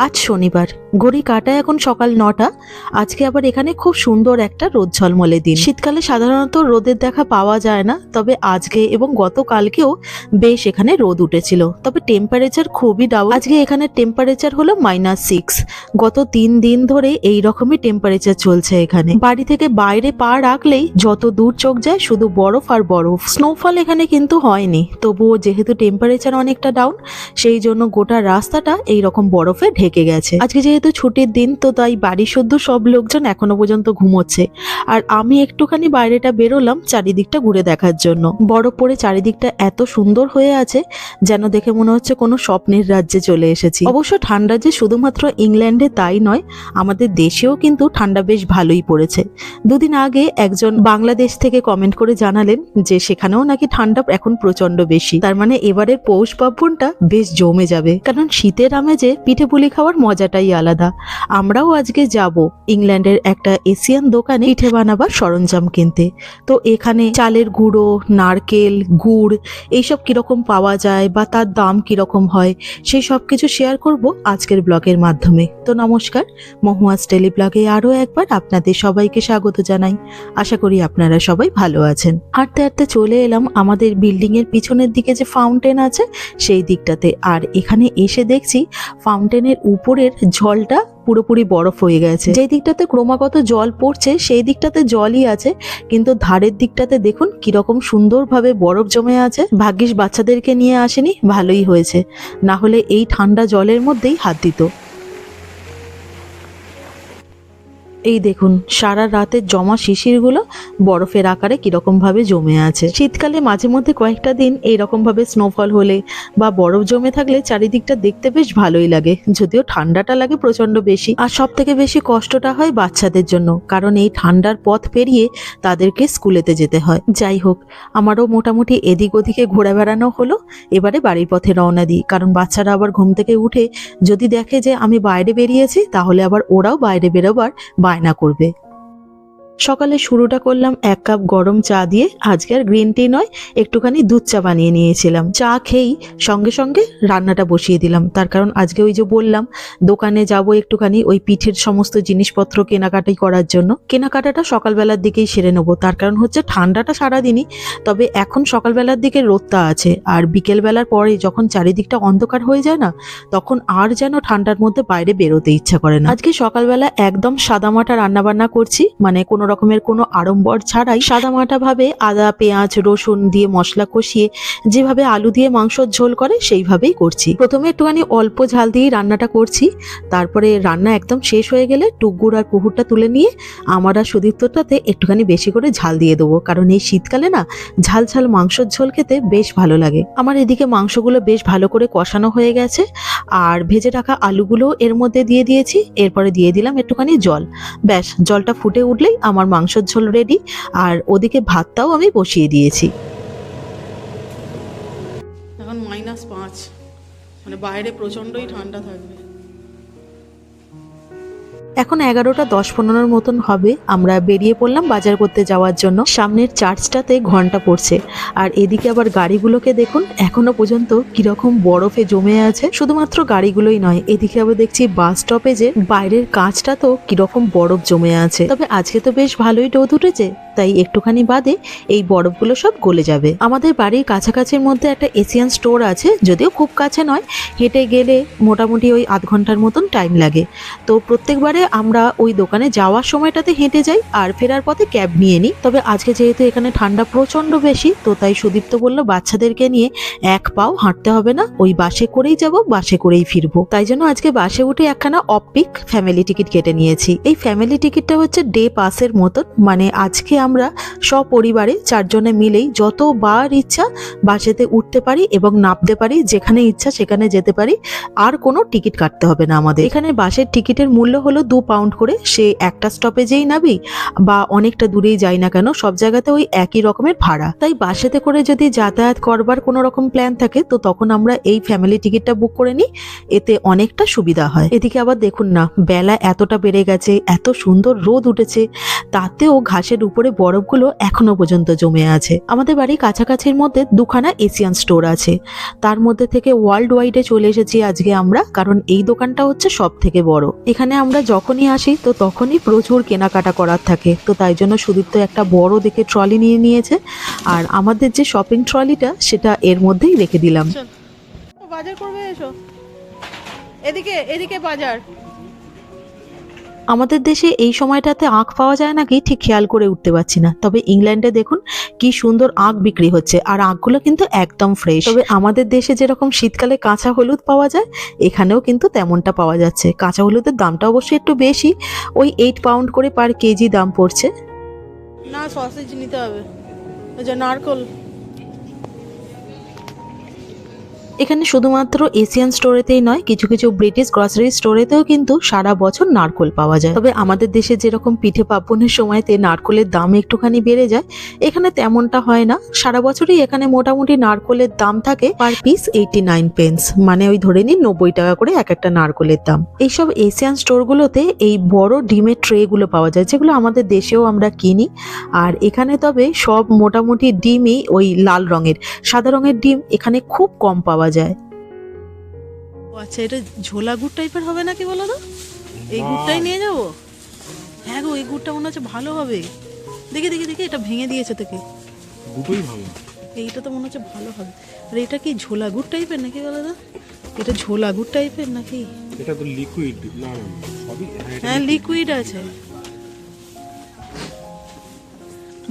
আজ শনিবার। ঘড়ি কাটা এখন সকাল নটা। আজকে আবার এখানে খুব সুন্দর একটা রোদ ঝলমলে দিন। শীতকালে সাধারণত রোদের দেখা পাওয়া যায় না, তবে আজকে এবং গতকালকেও বেশ এখানে রোদ উঠেছিল। তবে টেম্পারেচার খুবই ডাউন আজকে এখানে টেম্পারেচার হলো মাইনাস সিক্স গত তিন দিন ধরে এই রকমই টেম্পারেচার চলছে এখানে। বাড়ি থেকে বাইরে পা রাখলেই যত দূর চোখ যায় শুধু বরফ আর বরফ। স্নোফল এখানে কিন্তু হয়নি, তবুও যেহেতু টেম্পারেচার অনেকটা ডাউন সেই জন্য গোটা রাস্তাটা এই রকম বরফে ঢেকে গেছে। আজকে যেহেতু ছুটির দিন, তো তাই বাড়ি শুদ্ধ সব লোকজন এখনও পর্যন্ত ঘুমোচ্ছে। আর আমি একটুখানি বাইরেটা বেরোলাম চারিদিকটা ঘুরে দেখার জন্য। বরফ পরে চারিদিকটা এত সুন্দর হয়ে আছে যেন দেখে মনে হচ্ছে কোনো স্বপ্নের রাজ্যে চলে এসেছি। অবশ্য ঠান্ডা যে শুধুমাত্র ইংল্যান্ডে তাই নয়, আমাদের দেশেও কিন্তু ঠান্ডা বেশ ভালোই পড়েছে। দুদিন আগে একজন বাংলাদেশ থেকে কমেন্ট করে জানালেন যে সেখানেও নাকি ঠান্ডা এখন প্রচণ্ড বেশি। তার মানে এবারের পৌষ পার্বণটা বেশ জমে যাবে। কারণ শীতের আমেজে পিঠে পুলি খাওয়ার মজাটাই আলাদা। আমরাও আজকে যাব ইংল্যান্ডের একটা এশিয়ান দোকানে পিঠে বানাবার সরঞ্জাম কিনতে। তো এখানে চালের গুঁড়ো, নারকেল, গুড় এইসব কীরকম পাওয়া যায় বা তার দাম কীরকম হয় সেই সব কিছু শেয়ার করব আজকের ব্লগের মাধ্যমে। তো নমস্কার মহুয়াজ টেলি ব্লগে আরও একবার আপনাদের সবাইকে স্বাগত জানাই। আশা করি আপনারা সবাই ভালো আছেন। হাঁটতে হাঁটতে চলে এলাম আমাদের বিল্ডিং এর পিছনের দিকে যে ফাউন্টেন আছে সেই দিকটাতে। আর এখানে এসে দেখছি ফাউন্টেনের উপরের জলটা পুরোপুরি বরফ হয়ে গেছে। যে দিকটাতে ক্রমাগত জল পড়ছে, সেই দিকটাতে জলই আছে। কিন্তু ধারের দিকটাতে দেখুন কীরকম সুন্দরভাবে বরফ জমে আছে। ভাগ্যিস বাচ্চাদেরকে নিয়ে আসেনি, ভালোই হয়েছে। না হলে এই ঠান্ডা জলের মধ্যেই হাত দিত। এই দেখুন, সারা রাতের জমা শিশিরগুলো বরফের আকারে কীরকম ভাবে জমে আছে। শীতকালে মাঝে মধ্যে কয়েকটা দিন এইরকম ভাবে স্নোফল হলে বা বরফ জমে থাকলে চারিদিকটা দেখতে বেশ ভালোই লাগে, যদিও ঠান্ডাটা লাগে প্রচণ্ড বেশি। আর সব থেকে বেশি কষ্টটা হয় বাচ্চাদের জন্য, কারণ এই ঠান্ডার পথ পেরিয়ে তাদেরকে স্কুলেতে যেতে হয়। যাই হোক, আমারও মোটামুটি এদিক ওদিকে ঘুরে বেড়ানো হলো, এবারে বাড়ির পথে রওনা দিই, কারণ বাচ্চারা আবার ঘুম থেকে উঠে যদি দেখে যে আমি বাইরে বেরিয়েছি, তাহলে আবার ওরাও বাইরে বেরোবার বায়না করবে। সকালে শুরুটা করলাম এক কাপ গরম চা দিয়ে। আজকে আর গ্রিন টি নয়, একটুখানি দুধ চা বানিয়ে নিয়েছিলাম। চা খেয়েই সঙ্গে সঙ্গে রান্নাটা বসিয়ে দিলাম। তার কারণ আজকে ওই যে বললাম, দোকানে যাব একটুখানি ওই পিঠের সমস্ত জিনিসপত্র কেনাকাটাই করার জন্য। কেনাকাটাটা সকালবেলার দিকেই সেরে নেব। তার কারণ হচ্ছে ঠান্ডাটা সারাদিনই, তবে এখন সকালবেলার দিকে রোদটা আছে। আর বিকেলবেলার পরে যখন চারিদিকটা অন্ধকার হয়ে যায় না, তখন আর যেন ঠান্ডার মধ্যে বাইরে বেরোতে ইচ্ছা করে না। আজকে সকালবেলা একদম সাদামাটা রান্নাবান্না করছি মানে কোনো রকমের কোনো আড়ম্বর ছাড়াই সাদামাটা ভাবে আদা, পেঁয়াজ, রসুন দিয়ে মশলা কষিয়ে যেভাবে আলু দিয়ে মাংসর ঝোল করে, সেইভাবেই করছি। প্রথমে একটুখানি অল্প ঝাল দিয়েই রান্নাটা করছি। তারপরে রান্না একদম শেষ হয়ে গেলে টুকগুড় আর পুকুরটা তুলে নিয়ে আমার আর সুদীপ্তটাতে একটুখানি বেশি করে ঝাল দিয়ে দেবো। কারণ এই শীতকালে না ঝাল ঝাল মাংসর ঝোল খেতে বেশ ভালো লাগে। আমার এদিকে মাংসগুলো বেশ ভালো করে কষানো হয়ে গেছে। আর ভেজে রাখা আলুগুলো এর মধ্যে দিয়ে দিয়েছি। এরপরে দিয়ে দিলাম একটুখানি জল। ব্যাস, জলটা ফুটে উঠলেই আমার মাংসর ঝোল রেডি আর ওদিকে ভাতটাও আমি বসিয়ে দিয়েছি। এখন মাইনাস পাঁচ। মানে বাইরে প্রচন্ডই ঠান্ডা থাকবে। এখন এগারোটা দশ পনেরোর মতন হবে। আমরা বেরিয়ে পড়লাম বাজার করতে যাওয়ার জন্য। সামনের চার্চটাতে ঘণ্টা পড়ছে। আর এদিকে আবার গাড়িগুলোকে দেখুন, এখনও পর্যন্ত কীরকম বরফে জমে আছে। শুধুমাত্র গাড়িগুলোই নয়, এদিকে আবার দেখছি বাস স্টপে যে বাইরের কাঁচটা তো কীরকম বরফ জমে আছে। তবে আজকে তো বেশ ভালোই রোদ উঠেছে, তাই একটুখানি বাদে এই বরফগুলো সব গলে যাবে। আমাদের বাড়ির কাছাকাছির মধ্যে একটা এশিয়ান স্টোর আছে, যদিও খুব কাছে নয়। হেঁটে গেলে মোটামুটি ওই আধ ঘণ্টার মতন টাইম লাগে। তো প্রত্যেকবারে আমরা ওই দোকানে যাওয়ার সময়টাতে হেঁটে যাই আর ফেরার পথে ক্যাব নিয়ে নিই। তবে আজকে যেহেতু এখানে ঠান্ডা প্রচণ্ড বেশি, তো তাই সুদীপ্ত বলল, বাচ্চাদেরকে নিয়ে এক পাও হাঁটতে হবে না, ওই বাসে করেই যাব, বাসে করেই ফিরবো। তাই জন্য আজকে বাসে উঠে একখানা অপিক ফ্যামিলি টিকিট কেটে নিয়েছি। এই ফ্যামিলি টিকিটটা হচ্ছে ডে পাসের মতন মানে আজকে আমরা সপরিবারে চারজনে মিলেই যতবার ইচ্ছা বাসেতে উঠতে পারি এবং নামতে পারি, যেখানে ইচ্ছা সেখানে যেতে পারি, আর কোনো টিকিট কাটতে হবে না আমাদের। এখানে বাসের টিকিটের মূল্য হলো দু পাউন্ড করে সে একটা স্টপেজেই নাবি বা অনেকটা দূরেই যাই না কেন, সব জায়গাতে ওই একই রকমের ভাড়া। তাই বাসেতে করে যদি যাতায়াত করবার কোনো রকম প্ল্যান থাকে, তো তখন আমরা এই ফ্যামিলি টিকিটটা বুক করে নিই, এতে অনেকটা সুবিধা হয়। এদিকে আবার দেখুন না, বেলা এতটা বেড়ে গেছে, এত সুন্দর রোদ উঠেছে, তাতেও ঘাসের উপরে বরফগুলো এখনও পর্যন্ত জমে আছে। আমাদের বাড়ির কাছাকাছির মধ্যে দুখানা এশিয়ান স্টোর আছে। তার মধ্যে থেকে ওয়ার্ল্ড ওয়াইডে চলে এসেছি আজকে আমরা, কারণ এই দোকানটা হচ্ছে সব থেকে বড়। এখানে আমরা যখনই আসি, তো তখনই প্রচুর কেনাকাটা করার থাকে। তো তাই জন্য সুদীপ তো একটা বড় দেখে ট্রলি নিয়ে নিয়েছে। আর আমাদের যে শপিং ট্রলিটা, সেটা এর মধ্যেই রেখে দিলাম। বাজার করবে এসো। এদিকে এদিকে বাজার। আমাদের দেশে এই সময়টাতে আখ পাওয়া যায় নাকি ঠিক খেয়াল করে উঠতে পারছি না। তবে ইংল্যান্ডে দেখুন কি সুন্দর আখ বিক্রি হচ্ছে আর আখগুলো কিন্তু একদম ফ্রেশ তবে আমাদের দেশে যেরকম শীতকালে কাঁচা হলুদ পাওয়া যায়, এখানেও কিন্তু তেমনটা পাওয়া যাচ্ছে। কাঁচা হলুদের দামটা অবশ্যই একটু বেশি, ওই এইট পাউন্ড করে পার কেজি দাম পড়ছে। না সসেজ নিতে হবে। নারকল। এখানে শুধুমাত্র এশিয়ান স্টোরেতেই নয়, কিছু কিছু ব্রিটিশ গ্রসারি স্টোরেতেও কিন্তু সারা বছর নারকোল পাওয়া যায়। তবে আমাদের দেশে যেরকম পিঠে পার্বণের সময়তে নারকোলের দাম একটুখানি বেড়ে যায়, এখানে তেমনটা হয় না। সারা বছরই এখানে মোটামুটি নারকোলের দাম থাকে per piece eighty nine pence মানে ওই ধরে নিন নব্বই টাকা করে এক একটা নারকোলের দাম। এইসব এশিয়ান স্টোরগুলোতে এই বড় ডিমের ট্রেগুলো পাওয়া যায়, যেগুলো আমাদের দেশেও আমরা কিনি। আর এখানে তবে সব মোটামুটি ডিমই ওই লাল রঙের। সাদা রঙের ডিম এখানে খুব কম পাওয়া যায়। ও আচ্ছা এটা ঝোলা গুড় টাইপের হবে নাকি বলো তো? এই গুড়টাই নিয়ে যাব? হ্যাঁ গো এই গুড়টা মনে হচ্ছে ভালো হবে। দেখি দেখি দেখি এটা ভেঙে দিয়েছে থেকে দুটোই ভালো। এইটা তো মনে হচ্ছে ভালো হবে। আর এটা কি ঝোলা গুড় টাইপের নাকি বলো তো? এটা ঝোলা গুড় টাইপের নাকি? এটা তো লিকুইড না সবই হ্যাঁ হ্যাঁ লিকুইড আছে।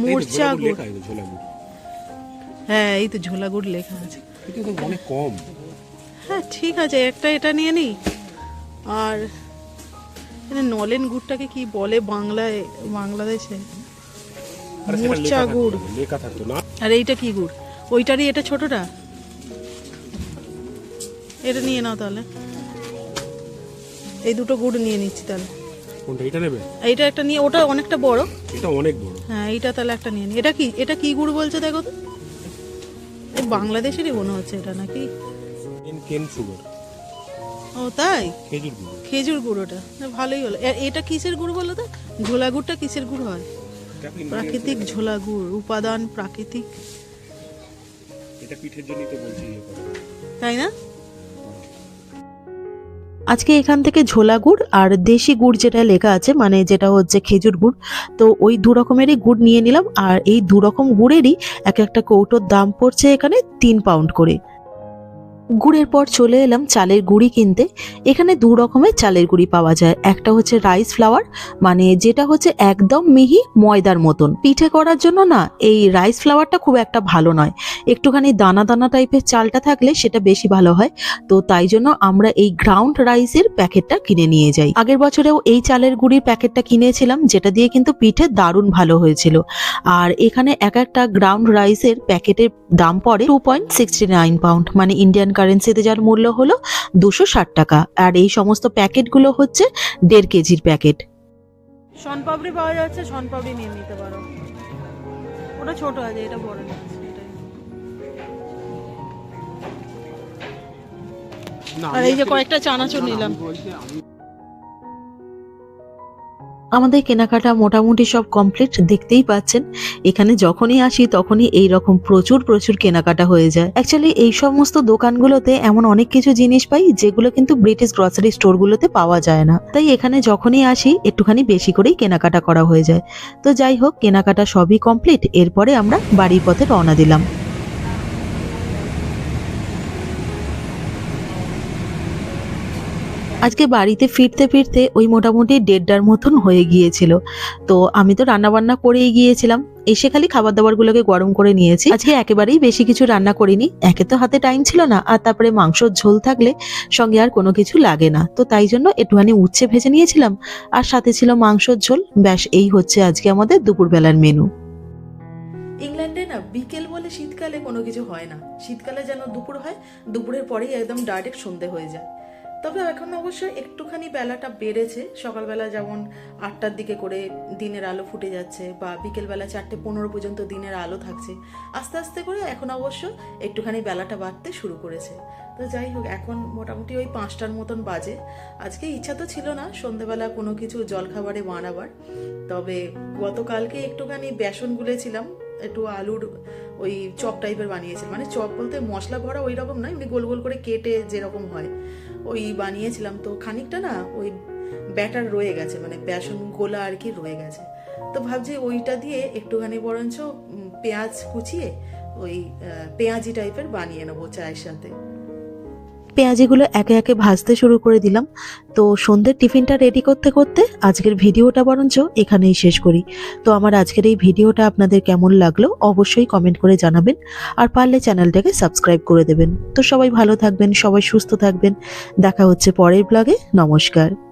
মোরচা লেখা আছে ঝোলা গুড়। হ্যাঁ এই তো ঝোলা গুড় লেখা আছে। এটা তো অনেক কম। হ্যাঁ ঠিক আছে একটা এটা নিয়ে নিই। আর এখানে নলেন গুড়টাকে কি বলে বাংলায় বাংলাদেশে? মোরচা গুড়। লেখা থাকতো না। আর এইটা কি গুড়? ওইটারই এটা ছোটটা? এটা নিয়ে নাও তাহলে। এই দুটো গুড় নিয়ে নিচ্ছি তাহলে। কোনটা এটা নেবে? এইটা একটা নিয়ে ওটা অনেকটা বড়। এটা অনেক বড়। হ্যাঁ এইটা তাহলে একটা নিয়ে নিই এটা কি এটা কি গুড় বলছে দেখো তো? বাংলাদেশেরই মনে হচ্ছে এটা নাকি? কেন সুগার ও তাই? খেজুর গুঁড়ো। খেজুর গুড় ওটা না, ভালোই হলো। এটা কিসের গুড় বলো তো? ঝোলা গুড়টা কিসের গুড় হয়? প্রাকৃতিক ঝোলা গুড় উপাদান প্রাকৃতিক। এটা পিঠের জন্যই তো বলছি তাই না? আজকে এখান থেকে ঝোলা গুড় আর দেশি গুড় যেটা লেখা আছে মানে যেটা হচ্ছে খেজুর গুড়, তো ওই দু রকমেরই গুড় নিয়ে নিলাম। আর এই দু রকম গুড়েরই এক একটা কৌটোর দাম পড়ছে এখানে তিন পাউন্ড করে। গুড়ের পর চলে এলাম চালের গুঁড়ি কিনতে। এখানে দু রকমের চালের গুঁড়ি পাওয়া যায়। একটা হচ্ছে রাইস ফ্লাওয়ার মানে যেটা হচ্ছে একদম মিহি ময়দার মতন। পিঠে করার জন্য না, এই রাইস ফ্লাওয়ারটা খুব একটা ভালো নয়। একটুখানি দানা দানা টাইপের চালটা থাকলে সেটা বেশি ভালো হয়। তো তাই জন্য আমরা এই গ্রাউন্ড রাইসের প্যাকেটটা কিনে নিয়ে যাই। আগের বছরেও এই চালের গুঁড়ির প্যাকেটটা কিনেছিলাম, যেটা দিয়ে কিন্তু পিঠে দারুণ ভালো হয়েছিল। আর এখানে এক একটা গ্রাউন্ড রাইসের প্যাকেটের দাম পড়ে two point sixty nine pound মানে ইন্ডিয়ান কারেন্সিতে যার মূল্য হল দুশো ষাট টাকা। আর এই সমস্ত প্যাকেটগুলো হচ্ছে দেড় কেজির প্যাকেট। সনপাপড়ি পাওয়া যাচ্ছে সনপাপড়ি নিয়ে নিতে পারো। ওটা ছোট আছে এটা বড় না আর এই যে কয়েকটা চানাচুর নিলাম। আমাদের কেনাকাটা মোটামুটি সব কমপ্লিট দেখতেই পাচ্ছেন। এখানে যখনই আসি তখনই এই রকম প্রচুর প্রচুর কেনাকাটা হয়ে যায়। অ্যাকচুয়ালি এই সমস্ত দোকানগুলোতে এমন অনেক কিছু জিনিস পাই যেগুলো কিন্তু ব্রিটিশ গ্রসারি স্টোরগুলোতে পাওয়া যায় না। তাই এখানে যখনই আসি একটুখানি বেশি করেই কেনাকাটা করা হয়ে যায়। তো যাই হোক, কেনাকাটা সবই কমপ্লিট এরপরে আমরা বাড়ির পথে রওনা দিলাম। আজকে বাড়িতে ফিরতে ফিরতে ওই মোটামুটি দেড়টার মতন হয়ে গিয়েছিল। তো আমি তো রান্না বান্না করেই গিয়েছিলাম। এসে খালি খাবার দাবারগুলোকে গরম করে নিয়েছি। আজকে একেবারেই বেশি কিছু রান্না করিনি। একে তো হাতে টাইম ছিল না, আর তারপরে মাংসর ঝোল থাকলে সঙ্গে আর কোনো কিছু লাগে না। তো তাই জন্য একটুখানি উচ্ছে ভেজে নিয়েছিলাম, আর সাথে ছিল মাংসর ঝোল। ব্যাস, এই হচ্ছে আজকে আমাদের দুপুরবেলার মেনু। ইংল্যান্ডে না বিকেল বলে শীতকালে কোনো কিছু হয় না। শীতকালে যেন দুপুর হয়, দুপুরের পরেই একদম ডাইরেক্ট সন্ধে হয়ে যায়। তবে এখন অবশ্য একটুখানি বেলাটা বেড়েছে। সকালবেলা যেমন আটটার দিকে করে দিনের আলো ফুটে যাচ্ছে বা বিকেলবেলা চারটে পনেরো পর্যন্ত দিনের আলো থাকছে। আস্তে আস্তে করে এখন অবশ্য একটুখানি বেলাটা বাড়তে শুরু করেছে। তো যাই হোক, এখন মোটামুটি ওই পাঁচটার মতন বাজে। আজকে ইচ্ছা তো ছিল না সন্ধেবেলা কোনো কিছু জলখাবারে বানাবার। তবে গতকালকে একটুখানি বেসন গুলেছিলাম, একটু আলুর ওই চপ টাইপের বানিয়েছিলাম। মানে চপ বলতে মশলা ভরা ওই রকম নয়, এমনি গোল গোল করে কেটে যেরকম হয়। ওই বানিয়েছিলাম তো খানিকটা না, ওই ব্যাটার রয়ে গেছে মানে বেসন গোলা আর কি রয়ে গেছে। তো ভাবছি ওইটা দিয়ে একটুখানি বরঞ্চ পেঁয়াজ কুচিয়ে ওই পেঁয়াজি টাইপের বানিয়ে নেব চায়ের সাথে। পেঁয়াজিগুলো একে একে ভাজতে শুরু করে দিলাম। তো সন্ধ্যের টিফিনটা রেডি করতে করতে আজকের ভিডিওটা বরঞ্চ এখানেই শেষ করি। তো আমার আজকের এই ভিডিওটা আপনাদের কেমন লাগল অবশ্যই কমেন্ট করে জানাবেন আর পারলে চ্যানেলটাকে সাবস্ক্রাইব করে দেবেন। তো সবাই ভালো থাকবেন, সবাই সুস্থ থাকবেন। দেখা হচ্ছে পরের ব্লগে নমস্কার।